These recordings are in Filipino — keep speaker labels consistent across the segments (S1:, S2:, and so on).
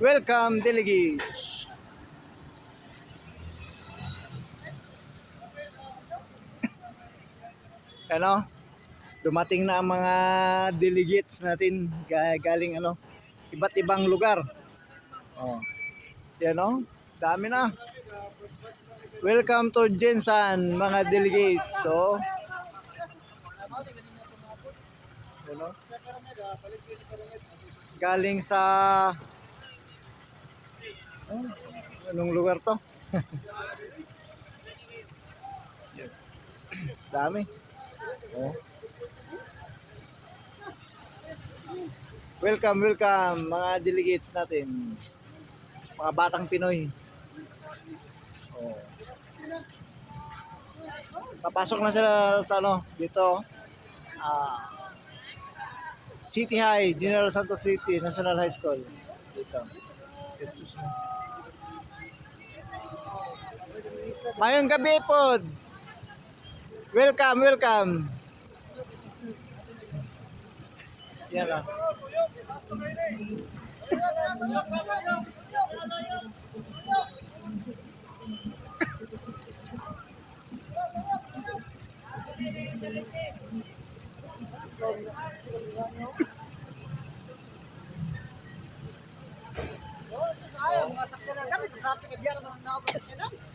S1: Welcome, delegates. ano? Dumating na ang mga delegates natin ga- galing ano, iba't ibang lugar. Oh. Yan oh, dami na. Welcome to Jensan, mga delegates. So, ano? Galing sa oh, anong lugar to? Dami. Oh. Welcome, welcome mga delegates natin. Mga batang Pinoy. Oh. Papasok na sila sa ano, dito. Ah, City High, General Santos City, National High School. Dito. Excuse me. Mayong gabi po. Welcome, welcome. Yan.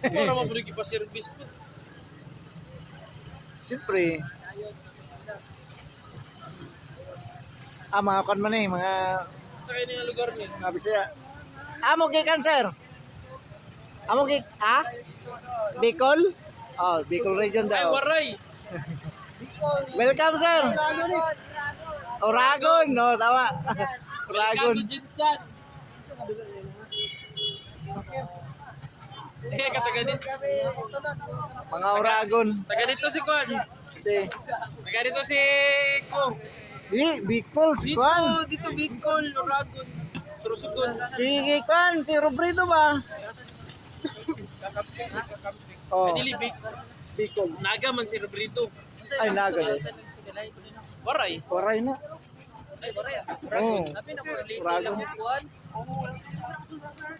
S2: Para mabrigi pa service po.
S1: Siyempre. Ah, mga kon man eh, mga
S2: Sa kayo nga lugar ni.
S1: mga bisaya. Amo kay cancer. Amo kay ah? Bicol? Oh, Bicol region
S2: Ay,
S1: daw.
S2: waray!
S1: Welcome, sir. Oragon, no, tawa. Oragon.
S2: Welcome to Jinsan! Eh, kataga dito.
S1: Mga Oragon.
S2: Taga dito si Kwan.
S1: Ate.
S2: Taga dito si Ko.
S1: Di, Bicol, si
S2: Dito,
S1: Kwan.
S2: dito Bicol, Oragon. Trusugon.
S1: Si Kwan, si Robrito ba?
S2: Kakampi, kakampi.
S1: Oh,
S2: Manili, Bicol.
S1: Bicol.
S2: Naga man si Robrito.
S1: Ay, naga. eh.
S2: Waray.
S1: Waray na.
S3: Ay, baray.
S1: Oh,
S3: Sabi na ko, liti
S1: Oragon.
S3: lang mo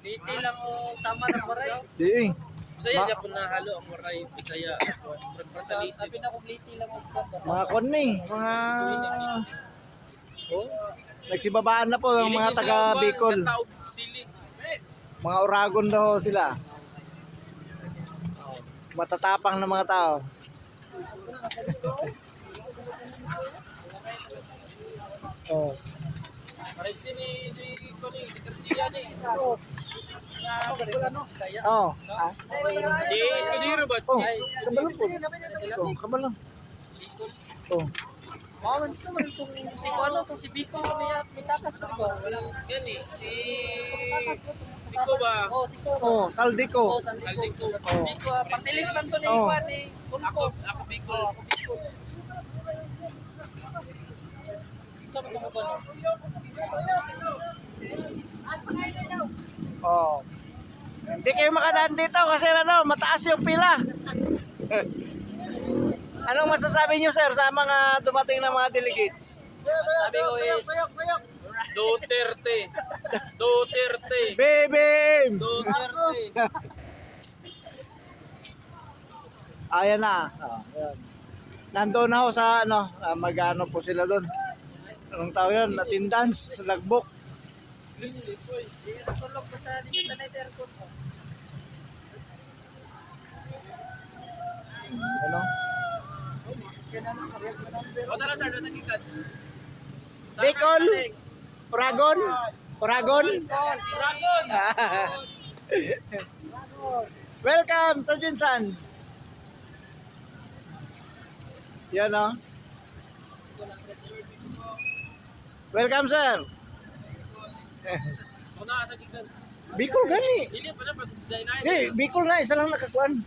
S3: Liti lang o sama ng baray.
S1: Di, eh.
S2: Bisaya
S1: Ma-
S2: niya po nahalo ang waray. Bisaya. Prasalite.
S3: Sabi na ko, liti lang mo kuhan.
S1: Mga kon eh, mga... Oh, nagsibabaan na po ang mga taga Bicol. Mga Oragon daw sila. Matatapang na mga tao. oh.
S2: Parente ni
S1: Oh. Ah.
S2: Si Escudero ba?
S1: Oh,
S2: Si
S1: kabalo po. Oh, kabalo. Oh.
S3: Mga man ito, man itong si Kuano, itong si Biko, niya, may takas ko ba?
S2: Yan eh, si... Si Ko ba?
S3: Oo, si Ko.
S1: Oh, saldi
S3: Oo,
S1: ko.
S3: San
S2: Saldi
S3: Biko.
S2: ko.
S1: Oh.
S3: Biko, ah, pantilis man to ni
S1: Oh.
S3: Kuan ni
S2: Ako, ako
S3: Oo,
S2: Bicol.
S3: ako Biko. Ikaw ba ito ba?
S1: Oh. Hindi kayo makadaan dito kasi ano, mataas yung pila. Anong masasabi niyo sir sa mga dumating na mga delegates?
S3: Sabi ko is,
S2: Duterte. Duterte.
S1: BBM!
S2: Duterte.
S1: Ayan na. Oh, ayan. Nandoon na ako sa ano, ah, mag-ano po sila doon. Anong tawag yun? Attendance, lagbok.
S3: Tulog pa sa dito sa nice ko.
S2: O tara sir, nanagikan.
S1: Bicol? Oragon? Oragon?
S2: Dragon!
S1: Welcome sa Jinsan. Yan o. Welcome sir.
S2: O na, nanagikan.
S1: Bicol gani.
S2: Dili pa na, pas dahil na
S1: Di, Bicol na isa lang nakakuan.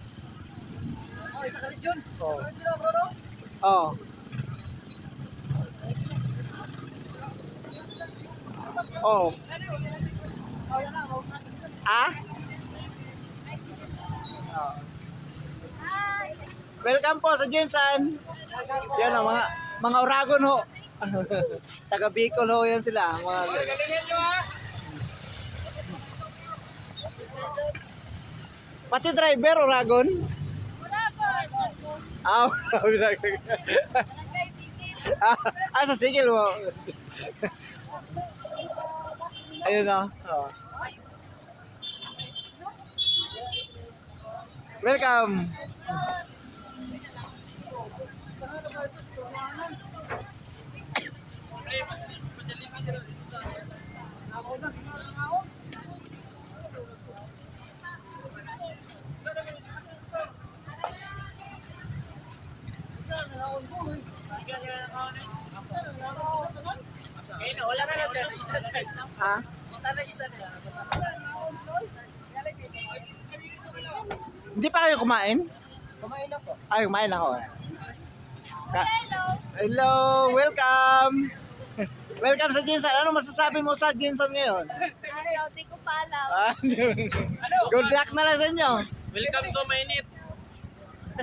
S3: Oh, isa ka yun.
S1: Oh. Oh. Oh. Ah? Oh. Welcome po sa Jensan. Yan o, mga mga Oragon ho. Taga Bicol ho yan sila. Mga
S2: Galingan nyo ha!
S1: Pati driver, Oragon? Ah, Oragon. ah, ah, sa sigil mo. Ayun na. Oh. Welcome.
S3: Ngayon na, wala na na dyan. Isa dyan.
S1: Ha? Hindi pa kayo kumain?
S2: Kumain na po.
S1: Ay, kumain ako. Ka- Hello, welcome. Welcome sa Jinsan. Ano masasabi mo sa Jinsan ngayon?
S4: Ayaw, di ko pa alam.
S1: Ah, good luck na lang sa inyo.
S2: Welcome to Mainit.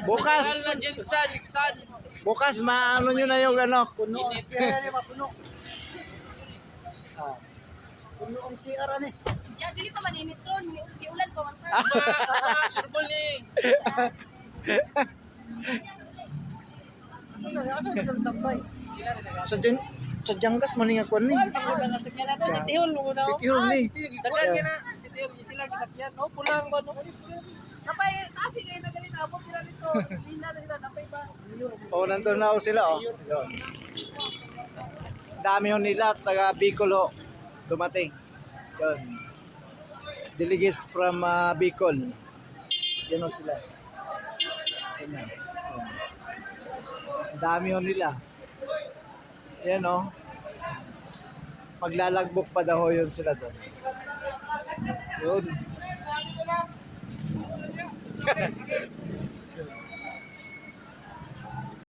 S1: Bukas,
S2: Mahal na Jensan, San.
S1: bukas maano nyo na yung ano, kuno. Ah.
S5: Puno ang CR ani.
S4: Ya, dili pa maninit ron. Di ulan pa man.
S2: Ah, Surbol ni.
S5: Ano na asa sa tambay?
S1: Sa Jang sa Janggas ako ni.
S3: Na sakyan na to. Si Tihol mo na.
S1: Si Tihol ni.
S3: Dagan ka na. Si Tihol. Sila gisakyan. No, pulang ba? No?
S4: Napay, kasi kayo na ganito. Abot nila nito. Lina na nila. Napay ba?
S1: Oh, nandun na ako sila oh. Dami yun nila, taga Bicol oh. Dumating. Yun. Delegates from uh, Bicol. Yan oh sila. Yan na. Yan. Ang Dami yun nila. Yan oh. Maglalagbok pa daw yun sila doon. Yun.